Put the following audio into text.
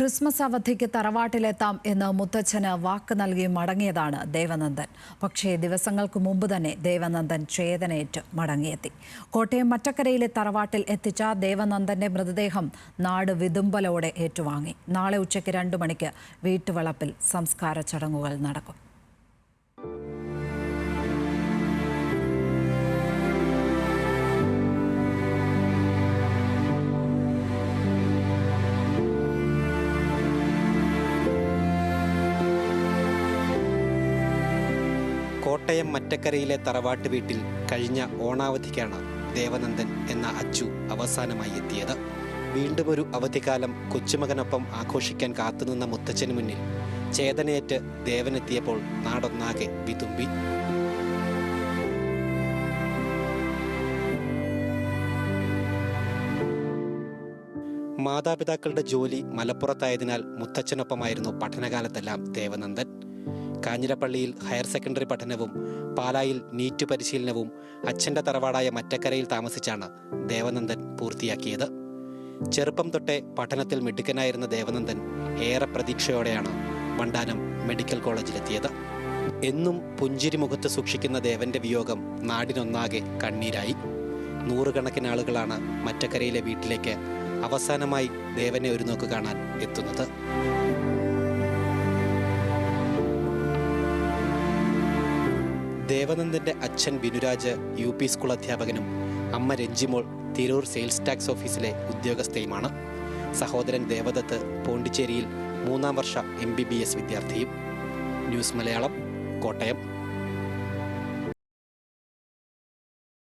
Christmas അവധിക്ക് തറവാട്ടിലെത്താം എന്ന് മുത്തച്ഛന് വാക്ക് നൽകി മടങ്ങിയതാണ് ദേവനന്ദൻ. പക്ഷേ ദിവസങ്ങൾക്ക് മുമ്പ് തന്നെ ദേവനന്ദൻ ചേതനയേറ്റ് മടങ്ങിയെത്തി. കോട്ടയം മറ്റക്കരയിലെ തറവാട്ടിൽ എത്തിച്ച ദേവനന്ദന്റെ മൃതദേഹം നാട് വിതുമ്പലോടെ ഏറ്റുവാങ്ങി. നാളെ ഉച്ചയ്ക്ക് രണ്ടു മണിക്ക് വീട്ടുവളപ്പിൽ സംസ്കാര ചടങ്ങുകൾ നടക്കും. കോട്ടയം മറ്റക്കരയിലെ തറവാട്ട് വീട്ടിൽ കഴിഞ്ഞ ഓണാവധിക്കാണ് ദേവനന്ദൻ എന്ന അച്ചു അവസാനമായി എത്തിയത്. വീണ്ടും ഒരു അവധിക്കാലം കൊച്ചുമകനൊപ്പം ആഘോഷിക്കാൻ കാത്തുനിന്ന മുത്തച്ഛന് മുന്നിൽ ചേതനയേറ്റ് ദേവനെത്തിയപ്പോൾ നാടൊന്നാകെ വിതുമ്പി. മാതാപിതാക്കളുടെ ജോലി മലപ്പുറത്തായതിനാൽ മുത്തച്ഛനൊപ്പമായിരുന്നു പഠനകാലത്തെല്ലാം ദേവനന്ദൻ. കാഞ്ഞിരപ്പള്ളിയിൽ ഹയർ സെക്കൻഡറി പഠനവും പാലായിൽ നീറ്റ് പരിശീലനവും അച്ഛന്റെ തറവാടായ മറ്റക്കരയിൽ താമസിച്ചാണ് ദേവനന്ദൻ പൂർത്തിയാക്കിയത്. ചെറുപ്പം തൊട്ടേ പഠനത്തിൽ മിടുക്കനായിരുന്ന ദേവനന്ദൻ ഏറെ പ്രതീക്ഷയോടെയാണ് വണ്ടാനം മെഡിക്കൽ കോളേജിലെത്തിയത്. എന്നും പുഞ്ചിരി മുഖത്ത് സൂക്ഷിക്കുന്ന ദേവന്റെ വിയോഗം നാടിനൊന്നാകെ കണ്ണീരായി. നൂറുകണക്കിന് ആളുകളാണ് മറ്റക്കരയിലെ വീട്ടിലേക്ക് അവസാനമായി ദേവനെ ഒരു നോക്ക് കാണാൻ എത്തുന്നത്. ദേവനന്ദന്റെ അച്ഛൻ ബിനുരാജ് യു പി സ്കൂൾ അധ്യാപകനും അമ്മ രഞ്ജിമോൾ തിരൂർ സെയിൽസ് ടാക്സ് ഓഫീസിലെ ഉദ്യോഗസ്ഥയുമാണ്. സഹോദരൻ ദേവദത്ത് പോണ്ടിച്ചേരിയിൽ മൂന്നാം വർഷ എം ബി ബി എസ് വിദ്യാർത്ഥിയും. ന്യൂസ് മലയാളം കോട്ടയം.